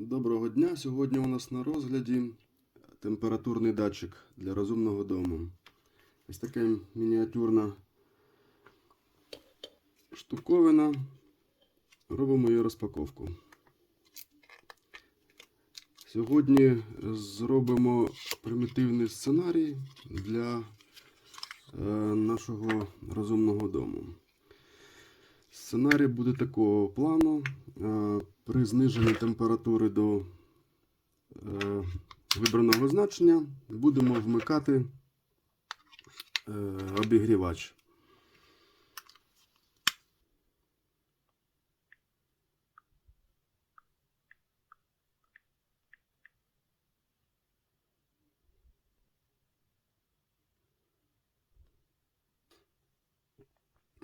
Доброго дня! Сьогодні у нас на розгляді температурний датчик для розумного дому. Ось така мініатюрна штуковина. Робимо її розпаковку. Сьогодні зробимо примітивний сценарій для е, нашого розумного дому. Сценарій буде такого плану. Е, При зниженні температури до е, вибраного значення будемо вмикати е, обігрівач.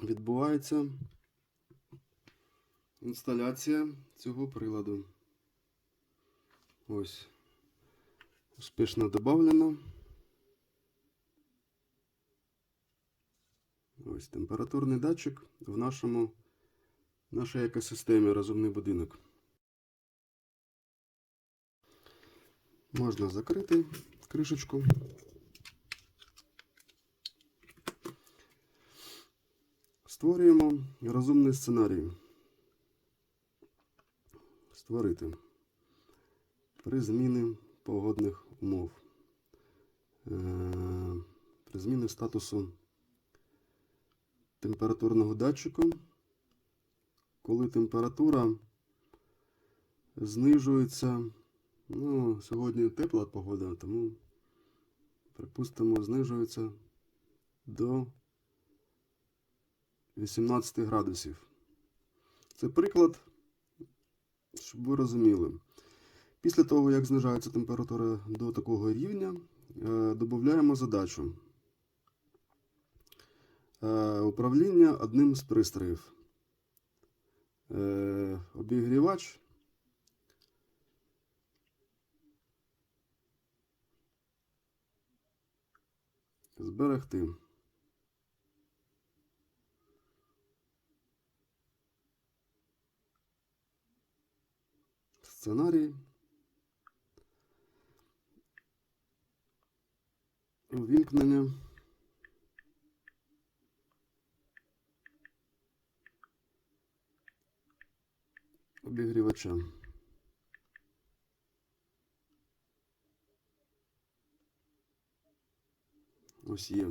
Відбувається інсталяція цього приладу. Ось. Успішно додавлено. Ось температурний датчик в нашому нашій екосистемі розумний будинок. Можна закрити кришечку. Створюємо розумний сценарій. Створити при зміни погодних умов. Е, При зміни статусу температурного датчику, коли температура знижується. Ну, сьогодні тепла погода, тому, припустимо, знижується до 18 градусів. Це приклад, щоб ви розуміли. Після того, як знижається температура до такого рівня, е, додаємо задачу. Е, Управління одним з пристроїв. Е, Обігрівач. Зберегти. Сценарій. Увімкнення. Обігрівача. Ось є.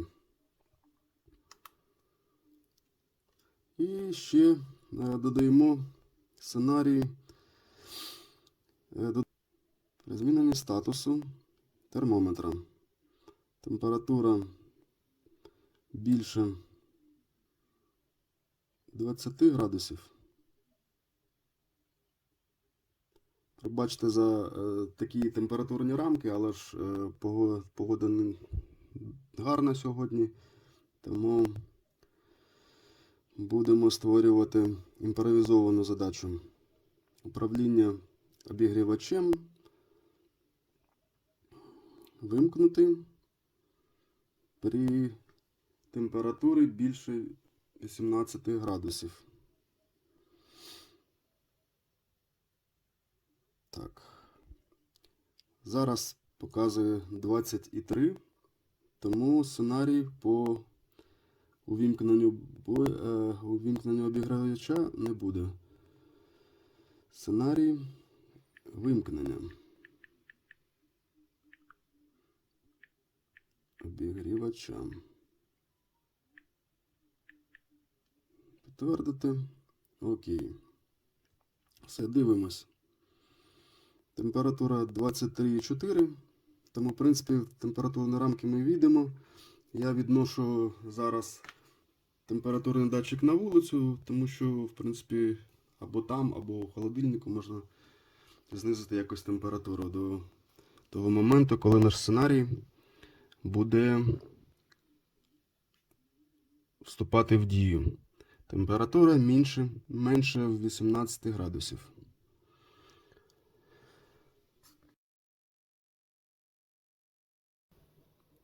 І ще е, додаємо сценарій при зміненні статусу термометра. Температура більше 20 градусів. Пробачте за е, такі температурні рамки, але ж е, пого- погода не гарна сьогодні, тому будемо створювати імпровізовану задачу. Управління обігрівачем вимкнути при температурі більше 18 градусів. Так. Зараз показує 23, тому сценарій по увімкненню, е, увімкненню обігрівача не буде. Сценарій вимкнення. Обігрівача. Підтвердити. Окей. Все, дивимось. Температура 23,4. Тому, в принципі, температурні рамки ми відемо. Я відношу зараз температурний датчик на вулицю, тому що, в принципі, або там, або в холодильнику можна знизити якось температуру до того моменту, коли наш сценарій буде вступати в дію. Температура менше, менше 18 градусів.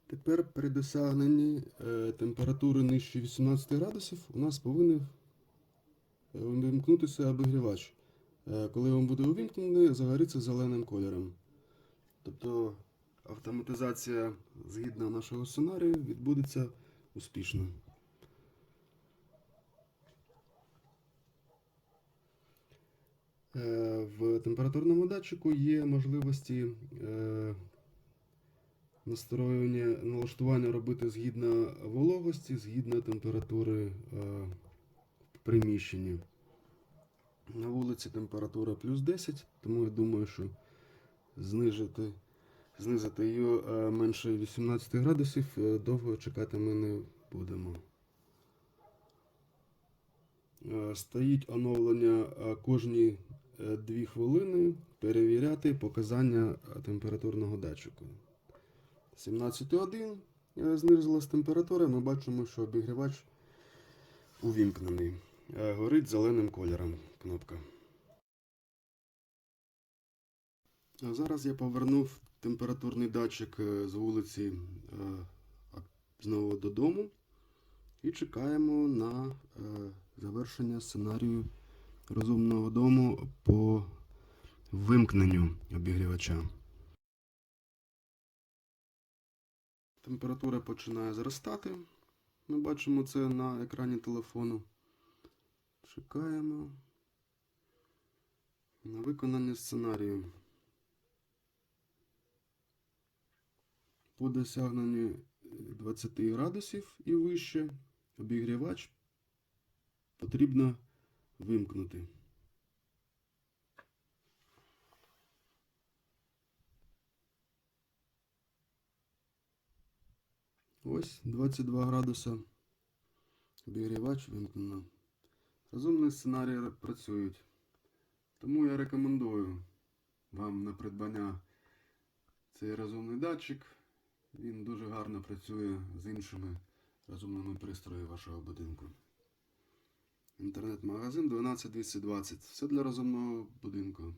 Тепер при досягненні е, температури нижче 18 градусів у нас повинен е, вимкнутися обігрівач. Е, Коли він буде увімкнений, загориться зеленим кольором. Тобто автоматизація згідно нашого сценарію відбудеться успішно. Е, В температурному датчику є можливості е, настроювання, налаштування робити згідно вологості, згідно температури в приміщенні. На вулиці температура плюс 10, тому я думаю, що знижити, знизити її е, менше 18 градусів е, довго чекати ми не будемо. Е, Стоїть оновлення кожні 2 хвилини перевіряти показання температурного датчику. 17,1 е, знизилась температура, ми бачимо, що обігрівач увімкнений. Горить зеленим кольором кнопка. А зараз я повернув температурний датчик е, з вулиці е, знову додому і чекаємо на е, завершення сценарію розумного дому по вимкненню обігрівача. Температура починає зростати. Ми бачимо це на екрані телефону. Чекаємо на виконання сценарію. По досягненню 20 градусів і вище обігрівач потрібно вимкнути. Ось 22 градуса. Обігрівач вимкнено. Розумні сценарії працюють. Тому я рекомендую вам на придбання цей розумний датчик. Він дуже гарно працює з іншими розумними пристроями вашого будинку. Інтернет-магазин 12220. Все для розумного будинку.